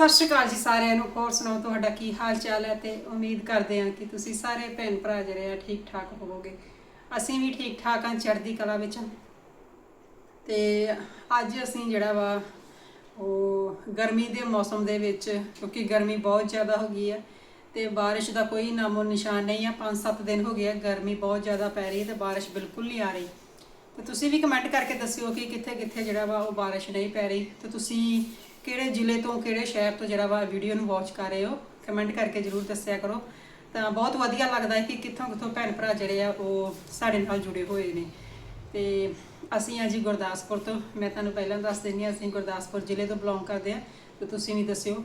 ਸਤਿ ਸ਼੍ਰੀ ਅਕਾਲ ਜੀ ਸਾਰਿਆਂ ਨੂੰ। ਹੋਰ ਸੁਣਾਓ ਤੁਹਾਡਾ ਕੀ ਹਾਲ ਚਾਲ ਹੈ ਤੇ ਉਮੀਦ ਕਰਦੇ ਹਾਂ ਕਿ ਤੁਸੀਂ ਸਾਰੇ ਭੈਣ ਭਰਾ ਜਿਹੜੇ ਆ ਠੀਕ ਠਾਕ ਹੋਵੋਗੇ। ਅਸੀਂ ਵੀ ਠੀਕ ਠਾਕ ਹਾਂ ਚੜ੍ਹਦੀ ਕਲਾ ਵਿੱਚ। ਹਾਂ। ਤੇ ਅੱਜ ਅਸੀਂ ਜਿਹੜਾ ਵਾ, ਉਹ ਗਰਮੀ ਦੇ ਮੌਸਮ ਦੇ ਵਿੱਚ, ਕਿਉਂਕਿ ਗਰਮੀ ਬਹੁਤ ਜ਼ਿਆਦਾ ਹੋ ਗਈ ਹੈ ਤੇ ਬਾਰਿਸ਼ ਦਾ ਕੋਈ ਨਾਮੋ ਨਿਸ਼ਾਨ ਨਹੀਂ ਆ 5-7 ਦਿਨ ਹੋ ਗਏ ਆ, ਗਰਮੀ ਬਹੁਤ ਜ਼ਿਆਦਾ ਪੈ ਰਹੀ ਹੈ ਤੇ ਬਾਰਿਸ਼ ਬਿਲਕੁਲ ਨਹੀਂ ਆ ਰਹੀ। ਤੇ ਤੁਸੀਂ ਵੀ ਕਮੈਂਟ ਕਰਕੇ ਦੱਸਿਓ ਕਿ ਕਿੱਥੇ ਕਿੱਥੇ ਜਿਹੜਾ ਵਾ ਉਹ ਬਾਰਿਸ਼ ਨਹੀਂ ਪੈ ਰਹੀ। ਤੇ ਤੁਸੀਂ ਕਿਹੜੇ ਜ਼ਿਲ੍ਹੇ ਤੋਂ ਕਿਹੜੇ ਸ਼ਹਿਰ ਤੋਂ ਜਿਹੜਾ ਵਾ ਵੀਡੀਓ ਨੂੰ ਵਾਚ ਕਰ ਰਹੇ ਹੋ ਕਮੈਂਟ ਕਰਕੇ ਜਰੂਰ ਦੱਸਿਆ ਕਰੋ। ਤਾਂ ਬਹੁਤ ਵਧੀਆ ਲੱਗਦਾ ਹੈ ਕਿ ਕਿੱਥੋਂ ਕਿੱਥੋਂ ਭੈਣ ਭਰਾ ਜਿਹੜੇ ਆ ਉਹ ਸਾਡੇ ਨਾਲ ਜੁੜੇ ਹੋਏ ਨੇ। ਤੇ ਅਸੀਂ ਆ ਜੀ ਗੁਰਦਾਸਪੁਰ ਤੋਂ। ਮੈਂ ਤੁਹਾਨੂੰ ਪਹਿਲਾਂ ਦੱਸ ਦਿੰਦੀ ਹਾਂ, ਅਸੀਂ ਗੁਰਦਾਸਪੁਰ ਜ਼ਿਲ੍ਹੇ ਤੋਂ ਬਿਲੋਂਗ ਕਰਦੇ ਆ ਤੇ ਤੁਸੀਂ ਵੀ ਦੱਸਿਓ।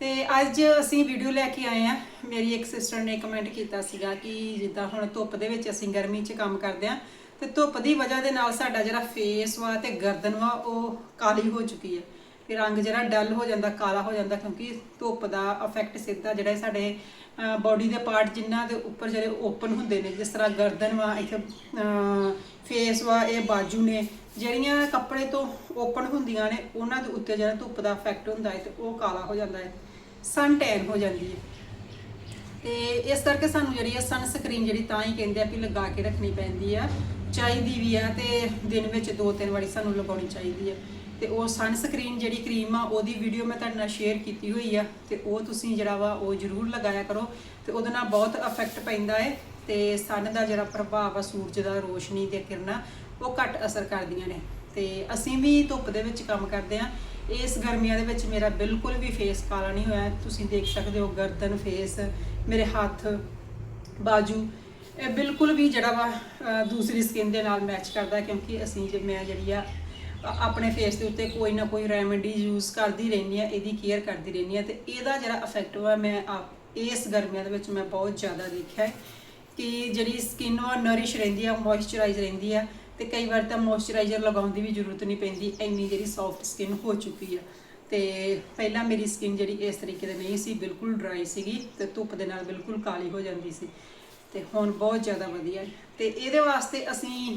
ਤੇ ਅੱਜ ਅਸੀਂ ਵੀਡੀਓ ਲੈ ਕੇ ਆਏ ਆ ਮੇਰੀ ਇੱਕ ਸਿਸਟਰ ਨੇ ਕਮੈਂਟ ਕੀਤਾ ਸੀਗਾ ਕਿ ਜਿੱਦਾਂ ਹੁਣ ਧੁੱਪ ਦੇ ਵਿੱਚ ਅਸੀਂ ਗਰਮੀ 'ਚ ਕੰਮ ਕਰਦੇ ਆ ਤੇ ਧੁੱਪ ਦੀ ਵਜ੍ਹਾ ਦੇ ਨਾਲ ਸਾਡਾ ਜਿਹੜਾ ਫੇਸ ਵਾ ਤੇ ਗਰਦਨ ਵਾ ਉਹ ਕਾਲੀ ਹੋ ਚੁੱਕੀ ਹੈ। ਤੇ ਰੰਗ ਜਿਹੜਾ ਡਲ ਹੋ ਜਾਂਦਾ, ਕਾਲਾ ਹੋ ਜਾਂਦਾ ਕਿਉਂਕਿ ਧੁੱਪ ਦਾ ਇਫੈਕਟ ਸਿੱਧਾ ਜਿਹੜਾ ਸਾਡੇ ਬਾਡੀ ਦੇ ਪਾਰਟ ਜਿਨ੍ਹਾਂ ਦੇ ਉੱਪਰ ਜਿਹੜੇ ਓਪਨ ਹੁੰਦੇ ਨੇ, ਜਿਸ ਤਰ੍ਹਾਂ ਗਰਦਨ ਵਾ, ਇੱਥੇ ਫੇਸ ਵਾ, ਇਹ ਬਾਜੂ ਨੇ, ਜਿਹੜੀਆਂ ਕੱਪੜੇ ਤੋਂ ਓਪਨ ਹੁੰਦੀਆਂ ਨੇ, ਉਹਨਾਂ ਦੇ ਉੱਤੇ ਜਿਹੜਾ ਧੁੱਪ ਦਾ ਇਫੈਕਟ ਹੁੰਦਾ ਹੈ ਤੇ ਉਹ ਕਾਲਾ ਹੋ ਜਾਂਦਾ ਹੈ ਸਨ ਟੈਨ ਹੋ ਜਾਂਦੀ ਹੈ। ਤੇ ਇਸ ਕਰਕੇ ਸਾਨੂੰ ਜਿਹੜੀ ਆ ਸਨਸਕਰੀਨ ਜਿਹੜੀ ਤਾਂ ਹੀ ਕਹਿੰਦੇ ਆ ਵੀ ਲਗਾ ਕੇ ਰੱਖਣੀ ਪੈਂਦੀ ਆ, ਚਾਹੀਦੀ ਵੀ ਆ ਤੇ ਦਿਨ ਵਿੱਚ ਦੋ ਤਿੰਨ ਵਾਰੀ ਸਾਨੂੰ ਲਗਾਉਣੀ ਚਾਹੀਦੀ ਆ। ਤੇ ਉਹ ਸਨ ਸਕਰੀਨ ਜਿਹੜੀ ਕਰੀਮ ਆ, ਉਹਦੀ ਵੀਡੀਓ ਮੈਂ ਤੁਹਾਡੇ ਨਾਲ ਸ਼ੇਅਰ ਕੀਤੀ ਹੋਈ ਆ, ਤੇ ਉਹ ਤੁਸੀਂ ਜਿਹੜਾ ਵਾ, ਉਹ ਜ਼ਰੂਰ ਲਗਾਇਆ ਕਰੋ, ਤੇ ਉਹਦੇ ਨਾਲ ਬਹੁਤ ਇਫੈਕਟ ਪੈਂਦਾ ਹੈ ਤੇ ਸਨ ਦਾ ਜਿਹੜਾ ਪ੍ਰਭਾਵ ਆ, ਸੂਰਜ ਦਾ, ਰੋਸ਼ਨੀ ਦੇ ਕਿਰਨਾਂ, ਉਹ ਘੱਟ ਅਸਰ ਕਰਦੀਆਂ ਨੇ। ਤੇ ਅਸੀਂ ਵੀ ਧੁੱਪ ਦੇ ਵਿੱਚ ਕੰਮ ਕਰਦੇ ਆ, ਇਸ ਗਰਮੀਆਂ ਦੇ ਵਿੱਚ ਮੇਰਾ ਬਿਲਕੁਲ ਵੀ ਫੇਸ ਕਾਲਾ ਨਹੀਂ ਹੋਇਆ। ਤੁਸੀਂ ਦੇਖ ਸਕਦੇ ਹੋ ਗਰਦਨ ਫੇਸ ਮੇਰੇ ਹੱਥ, ਬਾਜੂ, ਇਹ ਬਿਲਕੁਲ ਵੀ ਜਿਹੜਾ ਵਾ ਦੂਸਰੀ ਸਕਿਨ ਦੇ ਨਾਲ ਮੈਚ ਕਰਦਾ, ਕਿਉਂਕਿ ਅਸੀਂ ਜੇ, ਮੈਂ ਜਿਹੜੀ ਆ ਆਪਣੇ ਫੇਸ ਦੇ ਉੱਤੇ ਕੋਈ ਨਾ ਕੋਈ ਰੈਮੇਡੀ ਯੂਜ਼ ਕਰਦੀ ਰਹਿੰਦੀ ਆ ਇਹਦੀ ਕੇਅਰ ਕਰਦੀ ਰਹਿੰਦੀ ਆ ਤੇ ਇਹਦਾ ਜਿਹੜਾ ਇਫੈਕਟ ਵਾ ਮੈਂ ਆਪ, ਇਸ ਗਰਮੀਆਂ ਦੇ ਵਿੱਚ ਮੈਂ ਬਹੁਤ ਜ਼ਿਆਦਾ ਦੇਖਿਆ ਹੈ ਕਿ ਜਿਹੜੀ ਸਕਿਨ ਉਹ ਨਰਿਸ਼ ਰਹਿੰਦੀ ਆ ਮੋਇਸਚਰਾਈਜ਼ ਰਹਿੰਦੀ ਆ ਤੇ ਕਈ ਵਾਰ ਤਾਂ ਮੋਇਸਚਰਾਈਜ਼ਰ ਲਗਾਉਣ ਦੀ ਵੀ ਜ਼ਰੂਰਤ ਨਹੀਂ ਪੈਂਦੀ, ਇੰਨੀ ਜਿਹੜੀ ਸੌਫਟ ਸਕਿਨ ਹੋ ਚੁੱਕੀ ਆ। ਤੇ ਪਹਿਲਾਂ ਮੇਰੀ ਸਕਿਨ ਜਿਹੜੀ ਇਸ ਤਰੀਕੇ ਦੀ ਨਹੀਂ ਸੀ, ਬਿਲਕੁਲ ਡਰਾਈ ਸੀਗੀ ਤੇ ਧੁੱਪ ਦੇ ਨਾਲ ਬਿਲਕੁਲ ਕਾਲੀ ਹੋ ਜਾਂਦੀ ਸੀ ਤੇ ਹੁਣ ਬਹੁਤ ਜ਼ਿਆਦਾ ਵਧੀਆ ਹੈ ਤੇ ਇਹਦੇ ਵਾਸਤੇ ਅਸੀਂ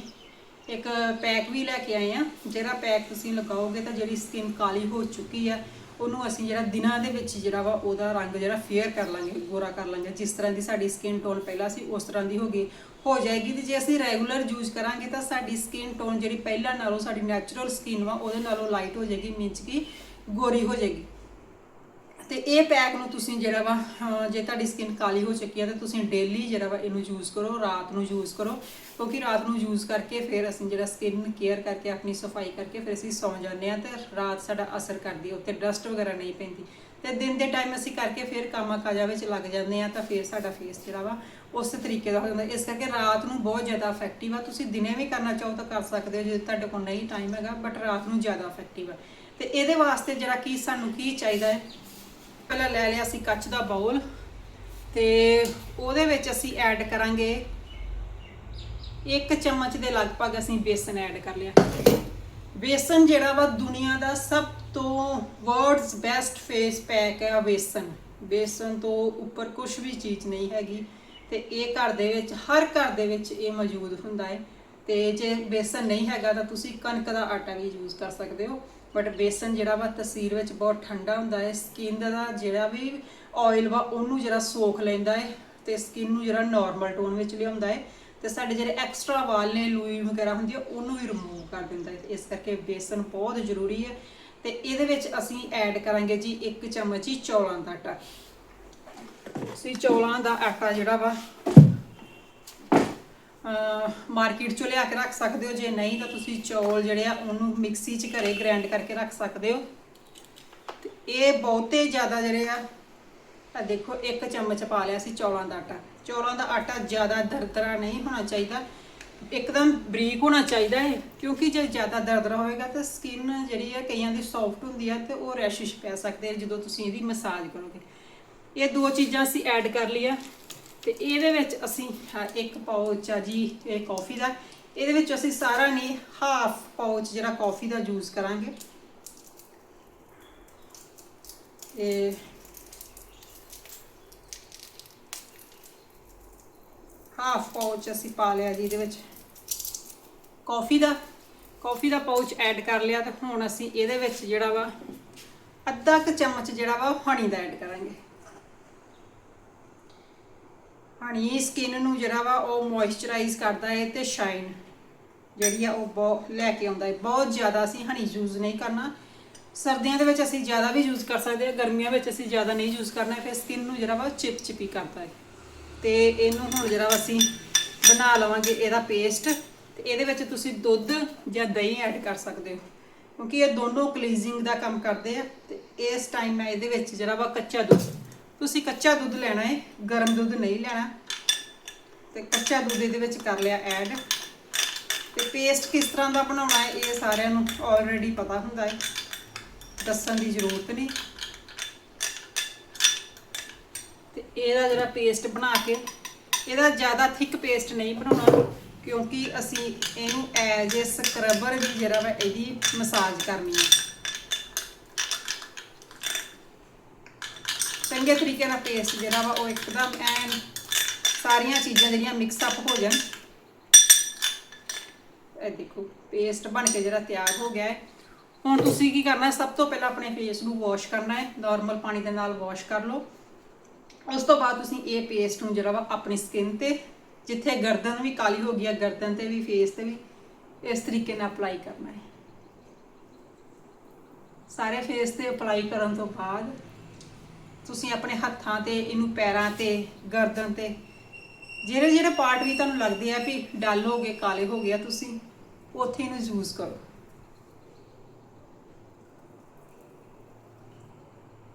ਇੱਕ ਪੈਕ ਵੀ ਲੈ ਕੇ ਆਏ ਆ। ਜਿਹੜਾ ਪੈਕ ਤੁਸੀਂ ਲਗਾਓਗੇ ਤਾਂ ਜਿਹੜੀ ਸਕਿਨ ਕਾਲੀ ਹੋ ਚੁੱਕੀ ਆ, ਉਹਨੂੰ ਅਸੀਂ ਜਿਹੜਾ ਦਿਨਾਂ ਦੇ ਵਿੱਚ ਜਿਹੜਾ ਵਾ ਉਹਦਾ ਰੰਗ ਜਿਹੜਾ ਫੇਅਰ ਕਰ ਲਾਂਗੇ, ਗੋਰਾ ਕਰ ਲਾਂਗੇ। ਜਿਸ ਤਰ੍ਹਾਂ ਦੀ ਸਾਡੀ ਸਕਿਨ ਟੋਨ ਪਹਿਲਾਂ ਸੀ, ਉਸ ਤਰ੍ਹਾਂ ਦੀ ਹੋ ਗਈ। ਹੋ ਜਾਏਗੀ ਤੇ ਜੇ ਅਸੀਂ ਰੈਗੂਲਰ ਯੂਜ਼ ਕਰਾਂਗੇ ਤਾਂ ਸਾਡੀ ਸਕਿਨ ਟੋਨ ਜਿਹੜੀ ਪਹਿਲਾਂ ਨਾਲੋਂ ਸਾਡੀ ਨੈਚੁਰਲ ਸਕਿਨ ਵਾ, ਉਹਦੇ ਨਾਲੋਂ ਲਾਈਟ ਹੋ ਜਾਏਗੀ ਮੀਨਸ ਕਿ ਗੋਰੀ ਹੋ ਜਾਏਗੀ। ਤੇ ਇਹ ਪੈਕ ਨੂੰ ਤੁਸੀਂ ਜਿਹੜਾ ਵਾ ਜੇ ਤੁਹਾਡੀ ਸਕਿਨ ਕਾਲੀ ਹੋ ਚੁੱਕੀ ਹੈ ਤਾਂ ਤੁਸੀਂ ਡੇਲੀ ਜਿਹੜਾ ਵਾ ਇਹਨੂੰ ਯੂਜ਼ ਕਰੋ, ਰਾਤ ਨੂੰ ਯੂਜ਼ ਕਰੋ। ਕਿਉਂਕਿ ਰਾਤ ਨੂੰ ਯੂਜ਼ ਕਰਕੇ ਫਿਰ ਅਸੀਂ ਜਿਹੜਾ ਸਕਿਨ ਕੇਅਰ ਕਰਕੇ, ਆਪਣੀ ਸਫ਼ਾਈ ਕਰਕੇ ਫਿਰ ਅਸੀਂ ਸੌਂ ਜਾਂਦੇ ਆ ਤੇ ਰਾਤ ਸਾਡਾ ਅਸਰ ਕਰਦੀ ਹੈ ਉੱਤੇ ਡਸਟ ਵਗੈਰਾ ਨਹੀਂ ਪੈਂਦੀ। ਤੇ ਦਿਨ ਦੇ ਟਾਈਮ ਅਸੀਂ ਕਰਕੇ ਫਿਰ ਕੰਮਾਂ ਕਾਜਾਂ ਵਿੱਚ ਲੱਗ ਜਾਂਦੇ ਆ, ਤਾਂ ਫਿਰ ਸਾਡਾ ਫੇਸ ਜਿਹੜਾ ਵਾ ਉਸ ਤਰੀਕੇ ਦਾ ਹੋ ਜਾਂਦਾ। ਇਸ ਕਰਕੇ ਰਾਤ ਨੂੰ ਬਹੁਤ ਜ਼ਿਆਦਾ ਇਫੈਕਟਿਵ ਆ। ਤੁਸੀਂ ਦਿਨੇ ਵੀ ਕਰਨਾ ਚਾਹੋ ਤਾਂ ਕਰ ਸਕਦੇ ਹੋ, ਜੇ ਤੁਹਾਡੇ ਕੋਲ ਨਹੀਂ ਟਾਈਮ ਹੈਗਾ ਬਟ ਰਾਤ ਨੂੰ ਜ਼ਿਆਦਾ ਇਫੈਕਟਿਵ ਆ। ਤੇ ਇਹਦੇ ਵਾਸਤੇ ਜਿਹੜਾ ਕੀ ਸਾਨੂੰ ਕੀ ਚਾਹੀਦਾ ਹੈ? ਪਹਿਲਾਂ ਲੈ ਲਿਆ ਸੀ ਕੱਚ ਦਾ ਬਾਉਲ ਤੇ ਉਹਦੇ ਵਿੱਚ ਅਸੀਂ ਐਡ ਕਰਾਂਗੇ ਇੱਕ ਚਮਚ ਦੇ ਲਗਭਗ ਅਸੀਂ ਬੇਸਨ ਐਡ ਕਰ ਲਿਆ। ਬੇਸਨ ਜਿਹੜਾ ਵਾ ਦੁਨੀਆ ਦਾ ਸਭ ਤੋਂ ਵਰਲਡਸ ਬੈਸਟ ਫੇਸ ਪੈਕ ਹੈ ਬੇਸਨ। ਬੇਸਨ ਤੋਂ ਉੱਪਰ ਕੁਝ ਵੀ ਚੀਜ਼ ਨਹੀਂ ਹੈਗੀ ਤੇ ਇਹ ਘਰ ਦੇ ਵਿੱਚ, ਹਰ ਘਰ ਦੇ ਵਿੱਚ ਇਹ ਮੌਜੂਦ ਹੁੰਦਾ ਹੈ ਤੇ ਜੇ ਬੇਸਨ ਨਹੀਂ ਹੈਗਾ ਤਾਂ ਤੁਸੀਂ ਕਣਕ ਦਾ ਆਟਾ ਵੀ ਯੂਜ਼ ਕਰ ਸਕਦੇ ਹੋ। ਬਟ ਬੇਸਨ ਜਿਹੜਾ ਵਾ ਤਸੀਰ ਵਿੱਚ ਬਹੁਤ ਠੰਡਾ ਹੁੰਦਾ ਹੈ। ਸਕਿਨ ਦਾ ਜਿਹੜਾ ਵੀ ਆਇਲ ਵਾ, ਉਹਨੂੰ ਜਿਹੜਾ ਸੋਖ ਲੈਂਦਾ ਹੈ ਤੇ ਸਕਿਨ ਨੂੰ ਜਿਹੜਾ ਨਾਰਮਲ ਟੋਨ ਵਿੱਚ ਲਿਆਉਂਦਾ ਹੈ। ਤੇ ਸਾਡੇ ਜਿਹੜੇ ਐਕਸਟਰਾ ਵਾਲ ਨੇ, ਲੂਈ ਵਗੈਰਾ ਹੁੰਦੀ ਹੈ, ਉਹਨੂੰ ਵੀ ਰਿਮੂਵ ਕਰ ਦਿੰਦਾ ਹੈ। ਤੇ ਇਸ ਕਰਕੇ ਬੇਸਨ ਬਹੁਤ ਜ਼ਰੂਰੀ ਹੈ। ਤੇ ਇਹਦੇ ਵਿੱਚ ਅਸੀਂ ਐਡ ਕਰਾਂਗੇ ਜੀ ਇੱਕ ਚਮਚ ਹੀ ਚੌਲਾਂ ਦਾ ਆਟਾ। ਸੀ ਚੌਲਾਂ ਦਾ ਆਟਾ ਜਿਹੜਾ ਵਾ ਮਾਰਕੀਟ ਚੋਂ ਲਿਆ ਕੇ ਰੱਖ ਸਕਦੇ ਹੋ। ਜੇ ਨਹੀਂ, ਤਾਂ ਤੁਸੀਂ ਚੌਲ ਜਿਹੜੇ ਆ, ਉਹਨੂੰ ਮਿਕਸੀ 'ਚ ਘਰੇ ਗ੍ਰਾਈਂਡ ਕਰਕੇ ਰੱਖ ਸਕਦੇ ਹੋ। ਤੇ ਇਹ ਬਹੁਤੇ ਜ਼ਿਆਦਾ ਜਿਹੜੇ ਆ ਆ ਦੇਖੋ, ਇੱਕ ਚਮਚ ਪਾ ਲਿਆ ਸੀ ਚੌਲਾਂ ਦਾ ਆਟਾ। ਚੌਲਾਂ ਦਾ ਆਟਾ ਜ਼ਿਆਦਾ ਦਰਦਰਾ ਨਹੀਂ ਹੋਣਾ ਚਾਹੀਦਾ। ਇੱਕਦਮ ਬਰੀਕ ਹੋਣਾ ਚਾਹੀਦਾ ਹੈ ਕਿਉਂਕਿ ਜੇ ਜ਼ਿਆਦਾ ਦਰਦਰਾ ਹੋਵੇਗਾ ਤਾਂ ਸਕਿਨ ਜਿਹੜੀ ਹੈ ਕਈਆਂ ਦੀ ਸੌਫਟ ਹੁੰਦੀ ਹੈ ਤੇ ਉਹ ਰੈਸ਼ਿਸ਼ ਪੈ ਸਕਦੇ ਆ, ਜਦੋਂ ਤੁਸੀਂ ਇਹਦੀ ਮਸਾਜ ਕਰੋਗੇ। ਇਹ ਦੋ ਚੀਜ਼ਾਂ ਅਸੀਂ ਐਡ ਕਰ ਲਈਆਂ। ਤੇ ਇਹਦੇ ਵਿੱਚ ਅਸੀਂ ਇੱਕ ਪਾਊਚ ਆ ਜੀ, ਇਹ ਕਾਫੀ ਦਾ। ਇਹਦੇ ਵਿੱਚ ਅਸੀਂ ਸਾਰਾ ਨਹੀਂ ਹਾਫ ਪਾਊਚ ਜਿਹੜਾ ਕਾਫੀ ਦਾ ਯੂਜ਼ ਕਰਾਂਗੇ। ਇਹ ਹਾਫ ਪਾਊਚ ਅਸੀਂ ਪਾ ਲਿਆ ਜੀ ਇਹਦੇ ਵਿੱਚ। ਕਾਫੀ ਦਾ ਕਾਫੀ ਦਾ ਪਾਊਚ ਐਡ ਕਰ ਲਿਆ ਤੇ ਹੁਣ ਅਸੀਂ ਇਹਦੇ ਵਿੱਚ ਜਿਹੜਾ ਵਾ, ਅੱਧਾ ਕੁ ਚਮਚ ਜਿਹੜਾ ਵਾ ਹਣੀ ਦਾ ਐਡ ਕਰਾਂਗੇ। ਹਣੀ ਸਕਿਨ ਨੂੰ ਜਿਹੜਾ ਵਾ ਉਹ ਮੋਇਸਚਰਾਈਜ਼ ਕਰਦਾ ਹੈ ਤੇ ਸ਼ਾਈਨ ਜਿਹੜੀ ਆ ਉਹ ਬਹੁਤ ਲੈ ਕੇ ਆਉਂਦਾ ਹੈ ਬਹੁਤ ਜ਼ਿਆਦਾ ਅਸੀਂ ਹਨੀ ਯੂਜ਼ ਨਹੀਂ ਕਰਨਾ। ਸਰਦੀਆਂ ਦੇ ਵਿੱਚ ਅਸੀਂ ਜ਼ਿਆਦਾ ਵੀ ਯੂਜ਼ ਕਰ ਸਕਦੇ ਹਾਂ ਗਰਮੀਆਂ ਵਿੱਚ ਅਸੀਂ ਜ਼ਿਆਦਾ ਨਹੀਂ ਯੂਜ਼ ਕਰਨਾ, ਫਿਰ ਸਕਿਨ ਨੂੰ ਜਿਹੜਾ ਵਾ ਚਿਪ ਚਿਪੀ ਕਰਦਾ ਹੈ ਤੇ ਇਹਨੂੰ ਹੁਣ ਜਿਹੜਾ ਵਾ ਅਸੀਂ ਬਣਾ ਲਵਾਂਗੇ ਇਹਦਾ ਪੇਸਟ ਤੇ ਇਹਦੇ ਵਿੱਚ ਤੁਸੀਂ ਦੁੱਧ ਜਾਂ ਦਹੀਂ ਐਡ ਕਰ ਸਕਦੇ ਹੋ। ਕਿਉਂਕਿ ਇਹ ਦੋਨੋਂ ਕਲੀਜ਼ਿੰਗ ਦਾ ਕੰਮ ਕਰਦੇ ਆ, ਤੇ ਇਸ ਟਾਈਮ ਮੈਂ ਇਹਦੇ ਵਿੱਚ ਜਿਹੜਾ ਵਾ ਕੱਚਾ ਦੁੱਧ, ਤੁਸੀਂ ਕੱਚਾ ਦੁੱਧ ਲੈਣਾ ਹੈ ਗਰਮ ਦੁੱਧ ਨਹੀਂ ਲੈਣਾ। ਤੇ ਕੱਚਾ ਦੁੱਧ ਇਹਦੇ ਵਿੱਚ ਕਰ ਲਿਆ ਐਡ ਤੇ ਪੇਸਟ ਕਿਸ ਤਰ੍ਹਾਂ ਦਾ ਬਣਾਉਣਾ ਹੈ, ਇਹ ਸਾਰਿਆਂ ਨੂੰ ਆਲਰੇਡੀ ਪਤਾ ਹੁੰਦਾ ਹੈ। ਦੱਸਣ ਦੀ ਜ਼ਰੂਰਤ ਨਹੀਂ। ਤੇ ਇਹਦਾ ਜਿਹੜਾ ਪੇਸਟ ਬਣਾ ਕੇ, ਇਹਦਾ ਜ਼ਿਆਦਾ ਥਿਕ ਪੇਸਟ ਨਹੀਂ ਬਣਾਉਣਾ, ਕਿਉਂਕਿ ਅਸੀਂ ਇਹਨੂੰ ਐਜ਼ ਅ ਸਕਰਬਰ ਵੀ ਜਿਹੜਾ ਵਾ ਇਹਦੀ ਮਸਾਜ ਕਰਨੀ ਹੈ। ਚੰਗੇ ਤਰੀਕੇ ਨਾਲ ਪੇਸਟ ਜਿਹੜਾ ਵਾ ਉਹ ਇੱਕਦਮ ਐਨ ਸਾਰੀਆਂ ਚੀਜ਼ਾਂ ਜਿਹੜੀਆਂ ਮਿਕਸ ਅਪ ਹੋ ਜਾਣ। ਇਹ ਦੇਖੋ ਪੇਸਟ ਬਣ ਕੇ ਜਿਹੜਾ ਤਿਆਰ ਹੋ ਗਿਆ ਹੈ। ਹੁਣ ਤੁਸੀਂ ਕੀ ਕਰਨਾ ਹੈ, ਸਭ ਤੋਂ ਪਹਿਲਾਂ ਆਪਣੇ ਫੇਸ ਨੂੰ ਵਾਸ਼ ਕਰਨਾ ਹੈ। ਨਾਰਮਲ ਪਾਣੀ ਦੇ ਨਾਲ ਵਾਸ਼ ਕਰ ਲਓ। ਉਸ ਤੋਂ ਬਾਅਦ ਤੁਸੀਂ ਇਹ ਪੇਸਟ ਨੂੰ ਜਿਹੜਾ ਵਾ ਆਪਣੀ ਸਕਿਨ ਤੇ, ਜਿੱਥੇ ਗਰਦਨ ਵੀ ਕਾਲੀ ਹੋ ਗਈ ਹੈ, ਗਰਦਨ ਤੇ ਵੀ ਫੇਸ ਤੇ ਵੀ, ਇਸ ਤਰੀਕੇ ਨਾਲ ਅਪਲਾਈ ਕਰਨਾ ਹੈ। ਸਾਰੇ ਫੇਸ ਤੇ ਅਪਲਾਈ ਕਰਨ ਤੋਂ ਬਾਅਦ ਤੁਸੀਂ ਆਪਣੇ ਹੱਥਾਂ ਤੇ, ਇਹਨੂੰ ਪੈਰਾਂ ਤੇ, ਗਰਦਨ ਤੇ ਜਿਹੜੇ ਜਿਹੜੇ ਪਾਰਟ ਵੀ ਤੁਹਾਨੂੰ ਲੱਗਦੇ ਆ ਵੀ ਡਲ ਹੋ ਗਏ, ਕਾਲੇ ਹੋ ਗਏ ਆ, ਤੁਸੀਂ ਉੱਥੇ ਇਹਨੂੰ ਯੂਜ਼ ਕਰੋ।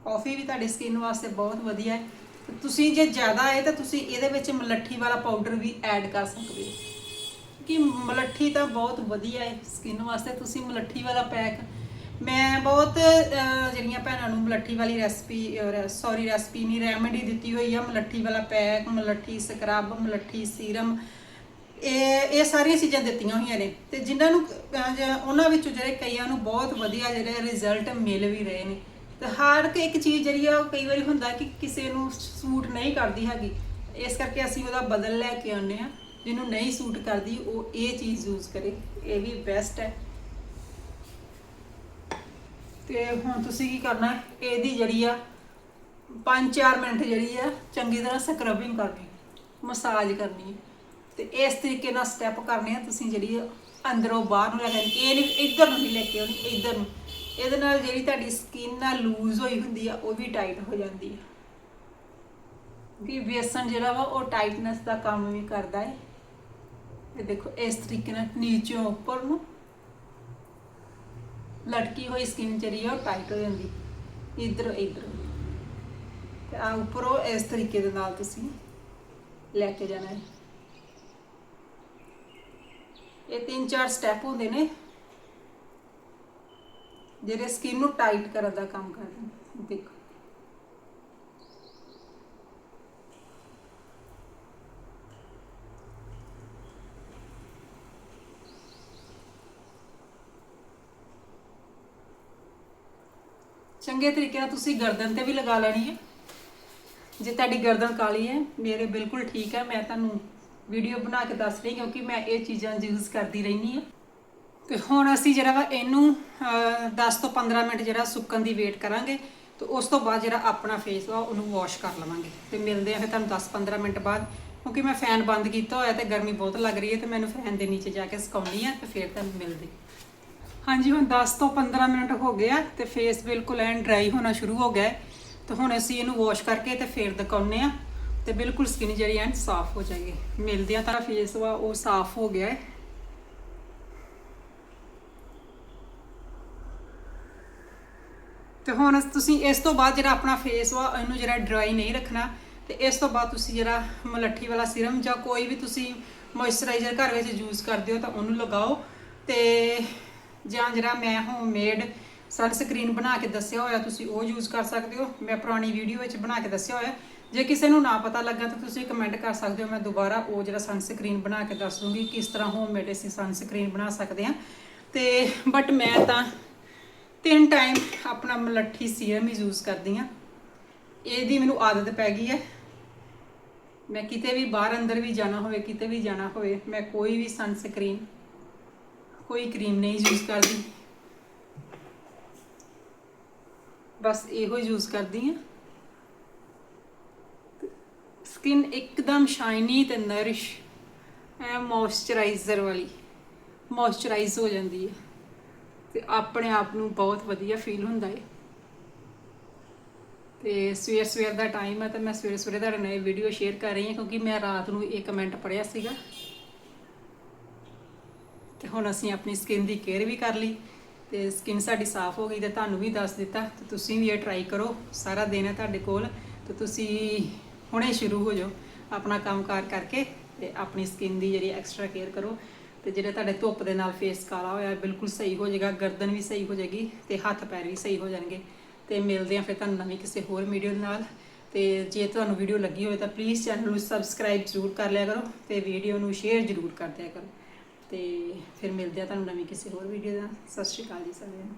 ਕਾਫੀ ਵੀ ਤੁਹਾਡੀ ਸਕਿਨ ਵਾਸਤੇ ਬਹੁਤ ਵਧੀਆ ਹੈ। ਤੁਸੀਂ ਜੇ ਜ਼ਿਆਦਾ ਹੈ ਤਾਂ ਤੁਸੀਂ ਇਹਦੇ ਵਿੱਚ ਮਲੱਠੀ ਵਾਲਾ ਪਾਊਡਰ ਵੀ ਐਡ ਕਰ ਸਕਦੇ ਹੋ। ਕਿ ਮਲੱਠੀ ਤਾਂ ਬਹੁਤ ਵਧੀਆ ਹੈ ਸਕਿਨ ਵਾਸਤੇ, ਤੁਸੀਂ ਮਲੱਠੀ ਵਾਲਾ ਪੈਕ ਮੈਂ ਬਹੁਤ ਅਹ, ਜਿਹੜੀਆਂ ਭੈਣਾਂ ਨੂੰ ਮਲੱਠੀ ਵਾਲੀ ਰੈਸਪੀ ਸੌਰੀ ਰੈਸਪੀ ਨਹੀਂ ਰੈਮੇਡੀ ਦਿੱਤੀ ਹੋਈ ਆ ਮਲੱਠੀ ਵਾਲਾ ਪੈਕ ਮਲੱਠੀ ਸਕਰਬ ਮਲੱਠੀ ਸੀਰਮ ਇਹ ਇਹ ਸਾਰੀਆਂ ਚੀਜ਼ਾਂ ਦਿੱਤੀਆਂ ਹੋਈਆਂ ਨੇ। ਤੇ ਜਿਨ੍ਹਾਂ ਨੂੰ ਅਹ, ਜ- ਉਹਨਾਂ ਵਿੱਚੋਂ ਜਿਹੜੇ ਕਈਆਂ ਨੂੰ ਬਹੁਤ ਵਧੀਆ ਜਿਹੜੇ ਰਿਜ਼ਲਟ ਮਿਲ ਵੀ ਰਹੇ ਨੇ। ਤੇ ਹਰ ਇੱਕ ਇੱਕ ਚੀਜ਼ ਜਿਹੜੀ ਆ ਉਹ ਕਈ ਵਾਰੀ ਹੁੰਦਾ ਕਿ ਕਿਸੇ ਨੂੰ ਸੂਟ ਨਹੀਂ ਕਰਦੀ ਹੈਗੀ। ਇਸ ਕਰਕੇ ਅਸੀਂ ਉਹਦਾ ਬਦਲ ਲੈ ਕੇ ਆਉਂਦੇ ਆ ਜਿਹਨੂੰ ਨਹੀਂ ਸੂਟ ਕਰਦੀ ਉਹ ਇਹ ਚੀਜ਼ ਯੂਜ਼ ਕਰੇ। ਇਹ ਵੀ ਬੈਸਟ ਹੈ। ਤੇ ਹੁਣ ਤੁਸੀਂ ਕੀ ਕਰਨਾ ਹੈ? ਇਹਦੀ ਜਿਹੜੀ ਆ 5-4 ਮਿੰਟ ਜਿਹੜੀ ਆ, ਚੰਗੀ ਤਰ੍ਹਾਂ ਸਕਰਬਿੰਗ ਕਰਨੀ ਮਸਾਜ ਕਰਨੀ ਹੈ। ਤੇ ਇਸ ਤਰੀਕੇ ਨਾਲ ਸਟੈਪ ਕਰਨੇ ਆ ਤੁਸੀਂ ਜਿਹੜੀ ਆ, ਅੰਦਰੋਂ ਬਾਹਰ ਨੂੰ ਲੈ ਕੇ ਇਹ ਨਹੀਂ ਇੱਧਰ ਨੂੰ ਨਹੀਂ ਲੈ ਕੇ ਆਉਣੀ, ਇੱਧਰ ਨੂੰ। ਇਹਦੇ ਨਾਲ ਜਿਹੜੀ ਤੁਹਾਡੀ ਸਕਿਨ ਆ ਲੂਜ਼ ਹੋਈ ਹੁੰਦੀ ਆ, ਉਹ ਵੀ ਟਾਈਟ ਹੋ ਜਾਂਦੀ ਆ। ਕਿ ਵੇਸਣ ਜਿਹੜਾ ਵਾ, ਉਹ ਟਾਈਟਨੈਸ ਦਾ ਕੰਮ ਵੀ ਕਰਦਾ ਹੈ ਇਹ ਦੇਖੋ, ਇਸ ਤਰੀਕੇ ਨਾਲ ਨੀਚੋਂ ਉੱਪਰ ਨੂੰ ਲਟਕੀ ਹੋਈ ਸਕਿਨ ਜਿਹੜੀ ਆ ਉਹ ਟਾਈਟ ਹੋ ਜਾਂਦੀ। ਇਧਰ ਇਧਰ। ਤੇ ਆ ਉੱਪਰੋਂ ਇਸ ਤਰੀਕੇ ਦੇ ਨਾਲ ਤੁਸੀਂ ਲੈ ਕੇ ਜਾਣਾ ਹੈ। ਇਹ ਤਿੰਨ ਚਾਰ ਸਟੈਪ ਹੁੰਦੇ ਨੇ, ਜਿਹੜੇ ਸਕਿਨ ਨੂੰ ਟਾਈਟ ਕਰਨ ਦਾ ਕੰਮ ਕਰਦੇ ਨੇ। ਦੇਖੋ। ਚੰਗੇ ਤਰੀਕੇ ਨਾਲ ਤੁਸੀਂ ਗਰਦਨ ਤੇ ਵੀ ਲਗਾ ਲੈਣੀ ਹੈ। ਜੇ ਤੁਹਾਡੀ ਗਰਦਨ ਕਾਲੀ ਹੈ ਮੇਰੇ ਬਿਲਕੁਲ ਠੀਕ ਹੈ। ਮੈਂ ਤੁਹਾਨੂੰ ਵੀਡੀਓ ਬਣਾ ਕੇ ਦੱਸ ਰਹੀ ਕਿਉਂਕਿ ਮੈਂ ਇਹ ਚੀਜ਼ਾਂ ਯੂਜ਼ ਕਰਦੀ ਰਹਿੰਦੀ ਹਾਂ। ਤੇ ਹੁਣ ਅਸੀਂ ਜਿਹੜਾ ਵਾ ਇਹਨੂੰ ਅਹ, 10 ਤੋਂ 15 ਮਿੰਟ ਜਿਹੜਾ ਸੁੱਕਣ ਦੀ ਵੇਟ ਕਰਾਂਗੇ। ਤੇ ਉਸ ਤੋਂ ਬਾਅਦ ਜਿਹੜਾ ਆਪਣਾ ਫੇਸ ਵਾ ਉਹਨੂੰ ਵਾਸ਼ ਕਰ ਲਵਾਂਗੇ। ਤੇ ਮਿਲਦੇ ਆ ਫਿਰ ਤੁਹਾਨੂੰ 10-15 ਮਿੰਟ ਬਾਅਦ। ਕਿਉਂਕਿ ਮੈਂ ਫੈਨ ਬੰਦ ਕੀਤਾ ਹੋਇਆ ਤੇ ਗਰਮੀ ਬਹੁਤ ਲੱਗ ਰਹੀ ਹੈ ਤੇ ਮੈਨੂੰ ਫੈਨ ਦੇ ਨੀਚੇ ਜਾ ਕੇ ਸੁਕਾਉਣੀ ਆ ਤੇ ਫਿਰ ਤੁਹਾਨੂੰ ਮਿਲਦੇ। ਹਾਂਜੀ, ਹੁਣ 10 ਤੋਂ 15 ਮਿੰਟ ਹੋ ਗਏ ਆ ਤੇ ਫੇਸ ਬਿਲਕੁਲ ਐਨ ਡਰਾਈ ਹੋਣਾ ਸ਼ੁਰੂ ਹੋ ਗਿਆ ਹੈ। ਤੇ ਹੁਣ ਅਸੀਂ ਇਹਨੂੰ ਵਾਸ਼ ਕਰਕੇ ਤੇ ਫਿਰ ਦਿਖਾਉਨੇ ਆ ਤੇ ਬਿਲਕੁਲ ਸਕਿਨ ਜਿਹੜੀ ਐਨ ਸਾਫ਼ ਹੋ ਜਾਏਗੀ। ਮਿਲਦੇ ਆ ਤਾਂ ਫੇਸ ਵਾ, ਉਹ ਸਾਫ਼ ਹੋ ਗਿਆ ਹੈ। ਤੇ ਹੁਣ ਤੁਸੀਂ ਇਸ ਤੋਂ ਬਾਅਦ ਜਿਹੜਾ ਆਪਣਾ ਫੇਸ ਵਾ, ਇਹਨੂੰ ਜਿਹੜਾ ਡਰਾਈ ਨਹੀਂ ਰੱਖਣਾ। ਤੇ ਇਸ ਤੋਂ ਬਾਅਦ ਤੁਸੀਂ ਜਿਹੜਾ ਮਲੱਠੀ ਵਾਲਾ ਸੀਰਮ ਜਾਂ ਕੋਈ ਵੀ ਤੁਸੀਂ ਮੋਇਸਚਰਾਈਜ਼ਰ ਘਰ ਵਿੱਚ ਯੂਜ਼ ਕਰਦੇ ਹੋ ਤਾਂ ਉਹਨੂੰ ਲਗਾਓ। ਤੇ ਜਾਂ ਜਿਹੜਾ ਮੈਂ ਹੋਮਮੇਡ ਸਨਸਕ੍ਰੀਨ ਬਣਾ ਕੇ ਦੱਸਿਆ ਹੋਇਆ, ਤੁਸੀਂ ਉਹ ਯੂਜ਼ ਕਰ ਸਕਦੇ ਹੋ। ਮੈਂ ਪੁਰਾਣੀ ਵੀਡੀਓ ਵਿੱਚ ਬਣਾ ਕੇ ਦੱਸਿਆ ਹੋਇਆ। ਜੇ ਕਿਸੇ ਨੂੰ ਨਾ ਪਤਾ ਲੱਗਾ ਤਾਂ ਤੁਸੀਂ ਕਮੈਂਟ ਕਰ ਸਕਦੇ ਹੋ। ਮੈਂ ਦੁਬਾਰਾ ਉਹ ਜਿਹੜਾ ਸਨਸਕ੍ਰੀਨ ਬਣਾ ਕੇ ਦੱਸ ਦੂੰਗੀ ਕਿਸ ਤਰ੍ਹਾਂ ਹੋਮਮੇਡ ਅਸੀਂ ਸਨਸਕ੍ਰੀਨ ਬਣਾ ਸਕਦੇ ਹਾਂ। ਤੇ ਬਟ ਮੈਂ ਤਾਂ ਤਿੰਨ ਟਾਈਮ ਆਪਣਾ ਮਲੱਠੀ ਸੀਰਮ ਹੀ ਯੂਜ਼ ਕਰਦੀ ਆ ਇਹਦੀ ਮੈਨੂੰ ਆਦਤ ਪੈ ਗਈ ਹੈ। ਮੈਂ ਕਿਤੇ ਵੀ ਬਾਹਰ ਅੰਦਰ ਵੀ ਜਾਣਾ ਹੋਵੇ, ਕਿਤੇ ਵੀ ਜਾਣਾ ਹੋਵੇ, ਮੈਂ ਕੋਈ ਵੀ ਸਨਸਕ੍ਰੀਨ ਕੋਈ ਕਰੀਮ ਨਹੀਂ ਯੂਜ਼ ਕਰਦੀ। ਬਸ ਇਹੋ ਯੂਜ਼ ਕਰਦੀ ਆ ਸਕਿਨ ਇੱਕਦਮ ਸ਼ਾਈਨੀ ਤੇ ਨਰਿਸ਼। ਐ ਮੋਇਸਚਰਾਈਜ਼ਰ ਵਾਲੀ। ਮੋਇਸਚਰਾਈਜ਼ ਹੋ ਜਾਂਦੀ ਹੈ। ਤੇ ਆਪਣੇ ਆਪ ਨੂੰ ਬਹੁਤ ਵਧੀਆ ਫੀਲ ਹੁੰਦਾ ਹੈ। ਤੇ ਸਵੇਰ ਸਵੇਰ ਦਾ ਟਾਈਮ ਹੈ ਤੇ ਮੈਂ ਸਵੇਰੇ ਸਵੇਰੇ ਤੁਹਾਡੇ ਨਾਲ ਇਹ ਵੀਡੀਓ ਸ਼ੇਅਰ ਕਰ ਰਹੀ ਹਾਂ ਕਿਉਂਕਿ ਮੈਂ ਰਾਤ ਨੂੰ ਇਹ ਕਮੈਂਟ ਪੜਿਆ ਸੀਗਾ। ਤੇ ਹੁਣ ਅਸੀਂ ਆਪਣੀ ਸਕਿਨ ਦੀ ਕੇਅਰ ਵੀ ਕਰ ਲਈ ਤੇ ਸਕਿਨ ਸਾਡੀ ਸਾਫ਼ ਹੋ ਗਈ ਤੇ ਤੁਹਾਨੂੰ ਵੀ ਦੱਸ ਦਿੱਤਾ, ਤੇ ਤੁਸੀਂ ਵੀ ਇਹ ਟਰਾਈ ਕਰੋ। ਸਾਰਾ ਦਿਨ ਹੈ ਤੁਹਾਡੇ ਕੋਲ, ਤੇ ਤੁਸੀਂ ਹੁਣੇ ਸ਼ੁਰੂ ਹੋ ਜਾਓ ਆਪਣਾ ਕੰਮਕਾਰ ਕਰਕੇ ਤੇ ਆਪਣੀ ਸਕਿਨ ਦੀ ਜਿਹੜੀ ਐਕਸਟਰਾ ਕੇਅਰ ਕਰੋ। ਤੇ ਜਿਹੜੇ ਤੁਹਾਡੇ ਧੁੱਪ ਦੇ ਨਾਲ ਫੇਸ ਕਾਲਾ ਹੋਇਆ, ਬਿਲਕੁਲ ਸਹੀ ਹੋ ਜਾਏਗਾ, ਗਰਦਨ ਵੀ ਸਹੀ ਹੋ ਜਾਏਗੀ ਤੇ ਹੱਥ ਪੈਰ ਵੀ ਸਹੀ ਹੋ ਜਾਣਗੇ। ਤੇ ਮਿਲਦੇ ਆ ਫਿਰ ਤੁਹਾਨੂੰ ਨਵੀਂ ਕਿਸੇ ਹੋਰ ਵੀਡੀਓ ਨਾਲ। ਤੇ ਜੇ ਤੁਹਾਨੂੰ ਵੀਡੀਓ ਲੱਗੀ ਹੋਵੇ ਤਾਂ ਪਲੀਜ਼ ਚੈਨਲ ਨੂੰ ਸਬਸਕ੍ਰਾਈਬ ਜ਼ਰੂਰ ਕਰ ਲਿਆ ਕਰੋ ਤੇ ਵੀਡੀਓ ਨੂੰ ਸ਼ੇਅਰ ਜ਼ਰੂਰ ਕਰ ਦਿਆ ਕਰੋ। ਤੇ ਫਿਰ ਮਿਲਦੇ ਆ ਤੁਹਾਨੂੰ ਨਵੀਂ ਕਿਸੇ ਹੋਰ ਵੀਡੀਓ ਦਾ ਸਤਿ ਸ਼੍ਰੀ ਅਕਾਲ ਜੀ ਸਾਰਿਆਂ ਨੂੰ।